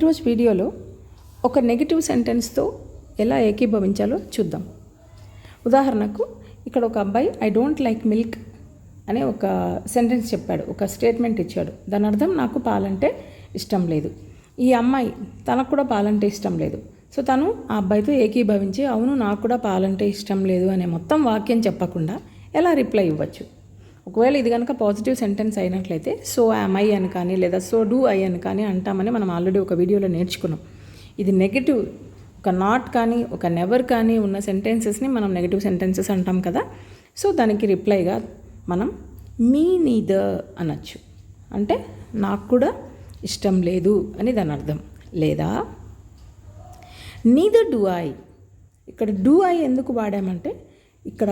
ఈరోజు వీడియోలో ఒక నెగిటివ్ సెంటెన్స్తో ఎలా ఏకీభవించాలో చూద్దాం. ఉదాహరణకు ఇక్కడ ఒక అబ్బాయి ఐ డోంట్ లైక్ మిల్క్ అనే ఒక సెంటెన్స్ చెప్పాడు ఒక స్టేట్మెంట్ ఇచ్చాడు. దాని అర్థం నాకు పాలంటే ఇష్టం లేదు. ఈ అమ్మాయి తనకు కూడా పాలంటే ఇష్టం లేదు. సో తను ఆ అబ్బాయితో ఏకీభవించి అవును నాకు కూడా పాలంటే ఇష్టం లేదు అనే మొత్తం వాక్యం చెప్పకుండా ఎలా రిప్లై ఇవ్వచ్చు? ఒకవేళ ఇది కనుక పాజిటివ్ సెంటెన్స్ అయినట్లయితే సో యామ్ ఐ అని కానీ లేదా సో డూ ఐ అని కానీ అంటామని మనం ఆల్రెడీ ఒక వీడియోలో నేర్చుకున్నాం. ఇది నెగిటివ్ ఒక నాట్ కానీ ఒక నెవర్ కానీ ఉన్న సెంటెన్సెస్ని మనం నెగిటివ్ సెంటెన్సెస్ అంటాం కదా. సో దానికి రిప్లైగా మనం మీ నీద అనొచ్చు. అంటే నాకు కూడా ఇష్టం లేదు అని దాని అర్థం. లేదా నీద డూ ఐ ఇక్కడ డూ ఐ ఎందుకు వాడామంటే ఇక్కడ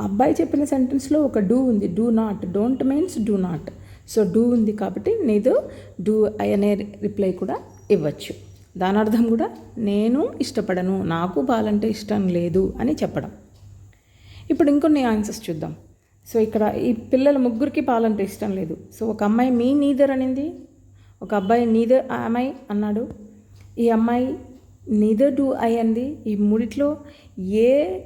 అబ్బాయి చెప్పిన సెంటెన్స్లో ఒక డూ ఉంది. Do not. Don't means do not. So do ఉంది కాబట్టి నీదు డూ అనే రిప్లై కూడా ఇవ్వచ్చు. దాని అర్థం కూడా నేను ఇష్టపడను నాకు పాలంటే ఇష్టం లేదు అని చెప్పడం. ఇప్పుడు ఇంకొన్ని ఆన్సర్స్ చూద్దాం. సో ఇక్కడ ఈ పిల్లల ముగ్గురికి పాలంటే ఇష్టం లేదు. సో ఒక అమ్మాయి మీ నీదర్ అనింది? ఒక అబ్బాయి నీదర్ అమ్మాయి అన్నాడు. ఈ అమ్మాయి నీదర్ డూ ఐ అంది ఈ మూడిట్లో ఏ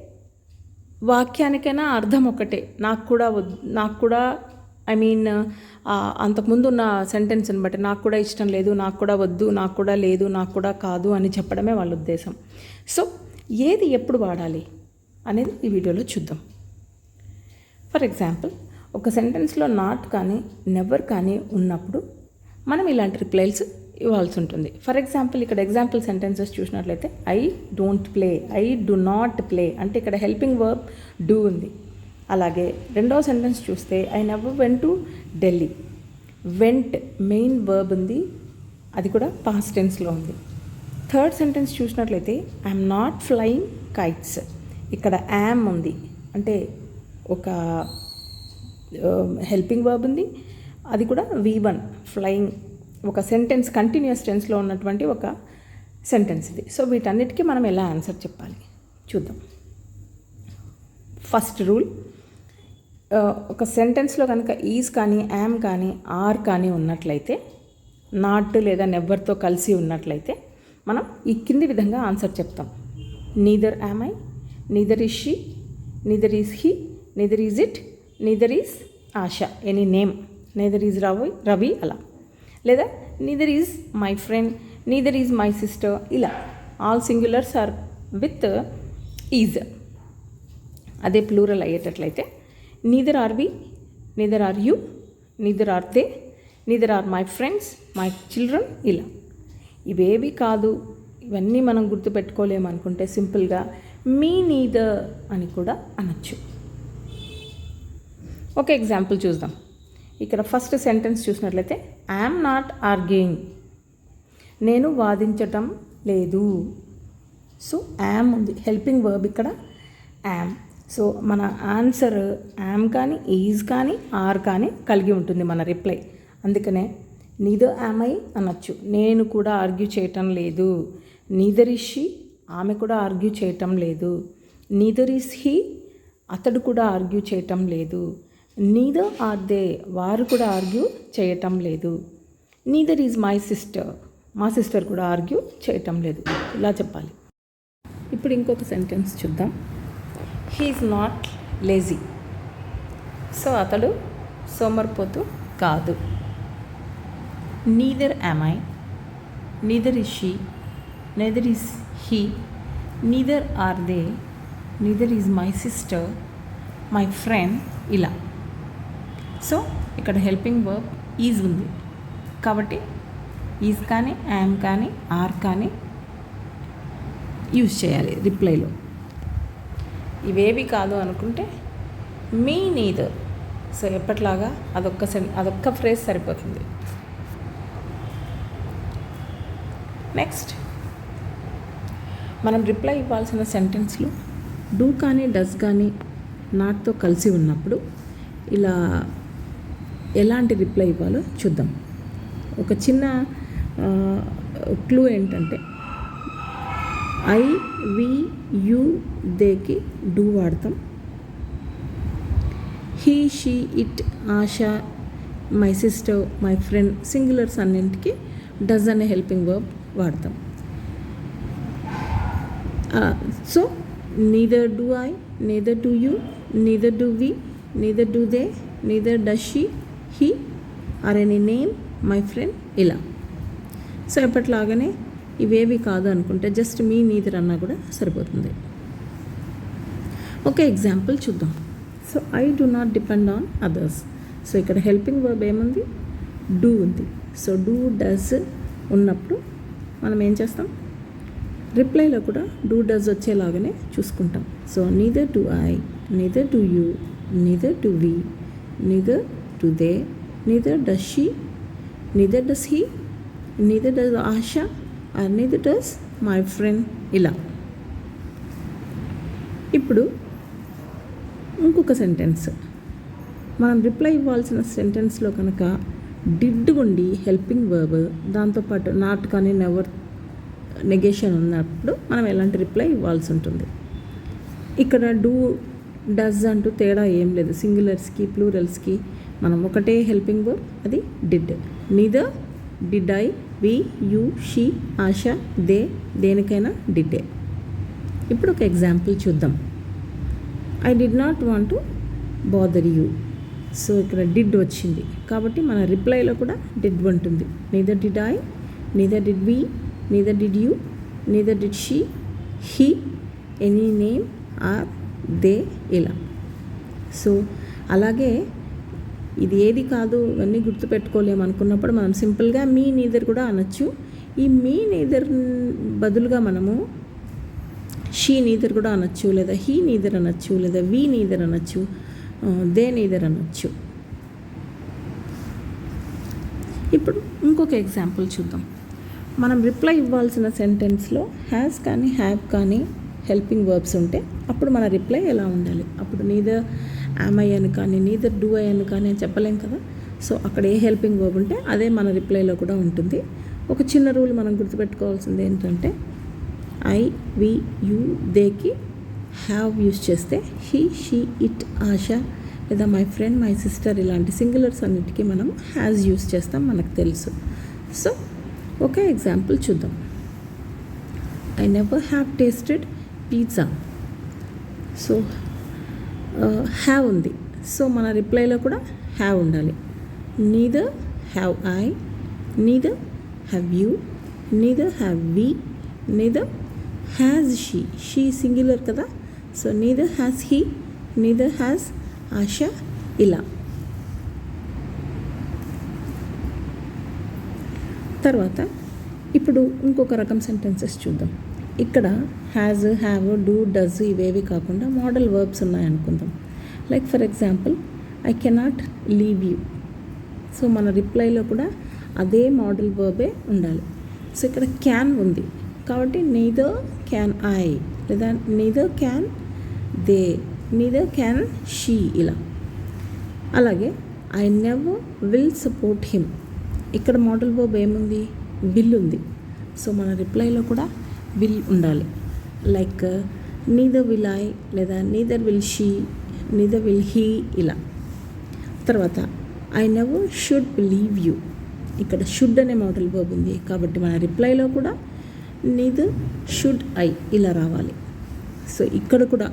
వాక్యానికైనా అర్థం ఒకటే. నాకు కూడా నాకు కూడా ఐ మీన్ అంతకుముందు ఉన్న సెంటెన్స్ని బట్టి నాకు కూడా ఇష్టం లేదు నాకు కూడా వద్దు నాకు కూడా లేదు నాకు కూడా కాదు అని చెప్పడమే వాళ్ళ ఉద్దేశం. సో ఏది ఎప్పుడు వాడాలి అనేది ఈ వీడియోలో చూద్దాం. ఫర్ ఎగ్జాంపుల్ ఒక సెంటెన్స్లో నాట్ కానీ నెవర్ కానీ ఉన్నప్పుడు మనం ఇలాంటి రిప్లైల్స్ ఇవ్వాల్సి ఉంటుంది. ఫర్ ఎగ్జాంపుల్ ఇక్కడ ఎగ్జాంపుల్ సెంటెన్సెస్ చూసినట్లయితే I don't play I do not play అంటే ఇక్కడ హెల్పింగ్ వర్బ్ డూ ఉంది. అలాగే రెండవ సెంటెన్స్ చూస్తే I never went to Delhi went main verb ఉంది. అది కూడా పాస్ట్ టెన్స్లో ఉంది. థర్డ్ సెంటెన్స్ చూసినట్లయితే ఐఎమ్ నాట్ ఫ్లయింగ్ కైట్స్ ఇక్కడ యామ్ ఉంది. అంటే ఒక um, హెల్పింగ్ వర్బ్ ఉంది. అది కూడా వీ వన్ ఫ్లయింగ్ ఒక సెంటెన్స్ కంటిన్యూస్ టెన్స్లో ఉన్నటువంటి ఒక సెంటెన్స్ ఇది. సో వీటన్నిటికీ మనం ఎలా ఆన్సర్ చెప్పాలి? చూద్దాం. ఫస్ట్ రూల్ uh, ఒక సెంటెన్స్లో కనుక ఈజ్ కానీ యామ్ కానీ ఆర్ కానీ ఉన్నట్లయితే నాట్ లేదా నెవ్వర్తో కలిసి ఉన్నట్లయితే మనం ఈ కింది విధంగా ఆన్సర్ చెప్తాం. Neither am I neither is she neither is he neither is it neither is Asha any name neither is Ravi Ravi అలా. లేదా neither is my friend neither is my sister ఇలా. All singulars are with is అదే plural అయ్యేటట్లయితే neither are we neither are you neither are they neither are my friends my children ఇలా. ఇవేవి కాదు. ఇవన్నీ మనం గుర్తుపెట్టుకోలేము అనుకుంటే సింపుల్గా మీ నీదర్ అని కూడా అనొచ్చు. ఒక ఎగ్జాంపుల్ చూద్దాం. ఇక్కడ ఫస్ట్ సెంటెన్స్ చూసినట్లయితే ఐఎమ్ నాట్ ఆర్గ్యూయింగ్ నేను వాదించటం లేదు. సో యామ్ ఉంది. హెల్పింగ్ వర్బ్ ఇక్కడ యామ్ సో మన ఆన్సర్ యామ్ కానీ ఈజ్ కానీ ఆర్ కానీ కలిగి ఉంటుంది మన రిప్లై అందుకనే నీదర్ యామ్ ఐ అనొచ్చు. నేను కూడా ఆర్గ్యూ చేయటం లేదు. నీదర్ ఇస్ షీ ఆమె కూడా ఆర్గ్యూ చేయటం లేదు. నీదర్ ఇస్ హీ అతడు కూడా ఆర్గ్యూ చేయటం లేదు. నీదర్ ఆర్ దే వారు కూడా ఆర్గ్యూ చేయటం లేదు. నీదర్ ఈజ్ మై సిస్టర్ మా సిస్టర్ కూడా ఆర్గ్యూ చేయటం లేదు. ఇలా చెప్పాలి. ఇప్పుడు ఇంకొక సెంటెన్స్ చూద్దాం. హీఈస్ నాట్ లేజీ సో అతడు సోమరిపోతు కాదు. Neither am I neither is she neither is he neither are they neither is my sister my friend ఇలా. సో ఇక్కడ హెల్పింగ్ వర్బ్ ఈజ్ ఉంది. కాబట్టి ఈజ్ కానీ యామ్ కానీ ఆర్ కానీ యూజ్ చేయాలి రిప్లైలో. ఇవేవి కాదు అనుకుంటే మీ నీదర్ సో ఎప్పట్లాగా అదొక్క సెన్ అదొక్క ఫ్రేజ్ సరిపోతుంది. నెక్స్ట్ మనం రిప్లై ఇవ్వాల్సిన సెంటెన్స్లు డూ కానీ డస్ కానీ నాట్తో కలిసి ఉన్నప్పుడు ఇలా ఎలాంటి రిప్లై ఇవ్వాలో చూద్దాం. ఒక చిన్న క్లూ ఏంటంటే ఐ వి యూ దేకి డూ వాడతాం. He she it Asha my sister my friend singulars అన్నింటికి డజ్ అనే హెల్పింగ్ వర్బ్ వాడతాం. So neither do I neither do you neither do we neither do they neither does she he or any name my friend ఇలా. So ఎప్పటిలాగానే ఇవేవి కాదు అనుకుంటే just మీ neither అన్నా కూడా సరిపోతుంది. ఒక ఎగ్జాంపుల్ చూద్దాం. So I do not depend on others so ఇక్కడ హెల్పింగ్ వర్బ్ ఏముంది? డూ ఉంది. సో డూ డస్ ఉన్నప్పుడు మనం ఏం చేస్తాం? రిప్లైలో కూడా డూ డస్ వచ్చేలాగానే చూసుకుంటాం. So neither do I neither do you neither do we neither do they, neither does she, neither does he neither does Asha, or neither does my friend ఇలా ఇప్పుడు ఇంకొక సెంటెన్స్ మనం రిప్లై ఇవ్వాల్సిన సెంటెన్స్లో కనుక did ఉండి helping verb దాంతోపాటు not కానీ never negation ఉన్నప్పుడు మనం ఎలాంటి రిప్లై ఇవ్వాల్సి ఉంటుంది? ఇక్కడ డూ డస్ అంటూ తేడా ఏం లేదు. సింగులర్స్కి ప్లూరల్స్కి మనం ఒకటే హెల్పింగ్ వర్బ్ అది did neither did I we you she Asha they దేనికైనా డిడ్డే ఇప్పుడు ఒక ఎగ్జాంపుల్ చూద్దాం. I did not want to bother you so ఇక్కడ డిడ్ వచ్చింది. కాబట్టి మన రిప్లైలో కూడా డిడ్ ఉంటుంది. Neither did I neither did we neither did you neither did she he any name or they ఇలా. సో అలాగే ఇది ఏది కాదు ఇవన్నీ గుర్తుపెట్టుకోలేము అనుకున్నప్పుడు మనం సింపుల్గా మీ నీదర్ కూడా అనొచ్చు. ఈ మీ నీదర్ బదులుగా మనము షీ నీదర్ కూడా అనొచ్చు లేదా హీ నీదర్ అనొచ్చు లేదా వి నీదర్ అనొచ్చు దే నీదర్ అనొచ్చు. ఇప్పుడు ఇంకొక ఎగ్జాంపుల్ చూద్దాం. మనం రిప్లై ఇవ్వాల్సిన సెంటెన్స్లో హ్యాస్ కానీ హ్యావ్ కానీ హెల్పింగ్ వర్బ్స్ ఉంటే అప్పుడు మన రిప్లై ఎలా ఉండాలి? అప్పుడు నీదర్ యామై అని కానీ నీదర్ డూ ఐ అని కానీ అని చెప్పలేం కదా. సో అక్కడ ఏ హెల్పింగ్ వర్బ్ ఉంటే అదే మన రిప్లైలో కూడా ఉంటుంది. ఒక చిన్న రూల్ మనం గుర్తుపెట్టుకోవాల్సింది ఏంటంటే ఐ వి యూ దేకి హ్యావ్ యూస్ చేస్తే హీ షీ ఇట్ ఆశ లేదా మై ఫ్రెండ్ మై సిస్టర్ ఇలాంటి సింగులర్స్ అన్నిటికీ మనం హ్యాజ్ యూస్ చేస్తాం మనకు తెలుసు. సో ఒక ఎగ్జాంపుల్ చూద్దాం. I never have tasted pizza so have ఉంది. సో మన రిప్లైలో కూడా హ్యావ్ ఉండాలి. Neither have I neither have you neither have we neither has she she singular కదా. So neither has he neither has Asha ఇలా. తర్వాత ఇప్పుడు ఇంకొక రకం సెంటెన్సెస్ చూద్దాం. ఇక్కడ హ్యాజ్ హ్యావ్ డూ డజ్ ఇవేవి కాకుండా modal verbs ఉన్నాయనుకుందాం. Like for example I cannot leave you so మన రిప్లైలో కూడా అదే మోడల్ వర్బే ఉండాలి. సో ఇక్కడ క్యాన్ ఉంది. కాబట్టి నీదర్ క్యాన్ ఐ లేదా neither can they neither can she ఇలా. అలాగే I never will support him ఇక్కడ మోడల్ వర్బ్ ఏముంది? విల్ ఉంది. సో మన రిప్లైలో కూడా విల్ ఉండాలి. లైక్ నీదర్ విల్ ఐ లేదా neither will she neither will he ఇలా. తర్వాత I never should believe you ఇక్కడ షుడ్ అనే మోడల్ వర్బ్ ఉంది. కాబట్టి మన రిప్లైలో కూడా నీదు షుడ్ ఐ ఇలా రావాలి. సో ఇక్కడ కూడా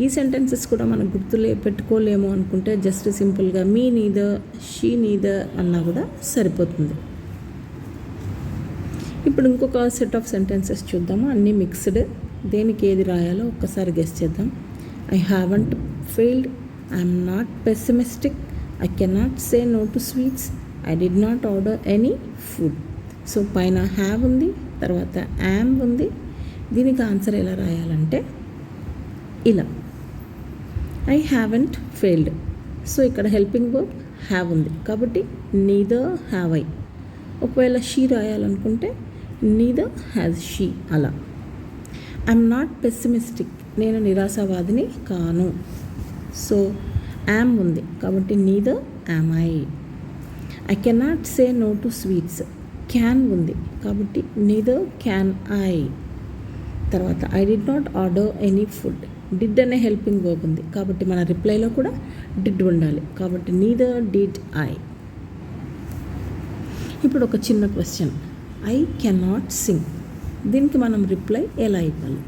ఈ సెంటెన్సెస్ కూడా మనం గుర్తులే పెట్టుకోలేము అనుకుంటే జస్ట్ సింపుల్గా మీ నీద షీ నీద అన్నా కూడా సరిపోతుంది. ఇప్పుడు ఇంకొక సెట్ ఆఫ్ సెంటెన్సెస్ చూద్దాము? అన్నీ మిక్స్డ్ దేనికి ఏది రాయాలో ఒక్కసారి గెస్ చేద్దాం. I haven't failed I'm not pessimistic I cannot say no to sweets I did not order any food so పైన హ్యావ్ ఉంది తర్వాత యామ్ ఉంది. దీనికి ఆన్సర్ ఎలా రాయాలంటే ఇలా. ఐ హ్యావెంట్ ఫెయిల్డ్ సో ఇక్కడ హెల్పింగ్ వర్బ్ హ్యావ్ ఉంది. కాబట్టి నీదర్ హ్యావ్ ఐ ఒకవేళ షీ రాయాలనుకుంటే నీదర్ హ్యాజ్ షీ అలా. ఐఎమ్ నాట్ పెసిమిస్టిక్ నేను నిరాశావాదిని కాను. సో యామ్ ఉంది. కాబట్టి neither am I I cannot say no to sweets can ఉంది. కాబట్టి నీదర్ క్యాన్ ఐ తర్వాత I did not order any food did అనే హెల్పింగ్ వర్క్ ఉంది. కాబట్టి మన రిప్లైలో కూడా డిడ్ ఉండాలి. కాబట్టి నీదర్ డిడ్ ఐ ఇప్పుడు ఒక చిన్న క్వశ్చన్ ఐ కెనాట్ సింగ్ దీనికి మనం రిప్లై ఎలా ఇవ్వాలి?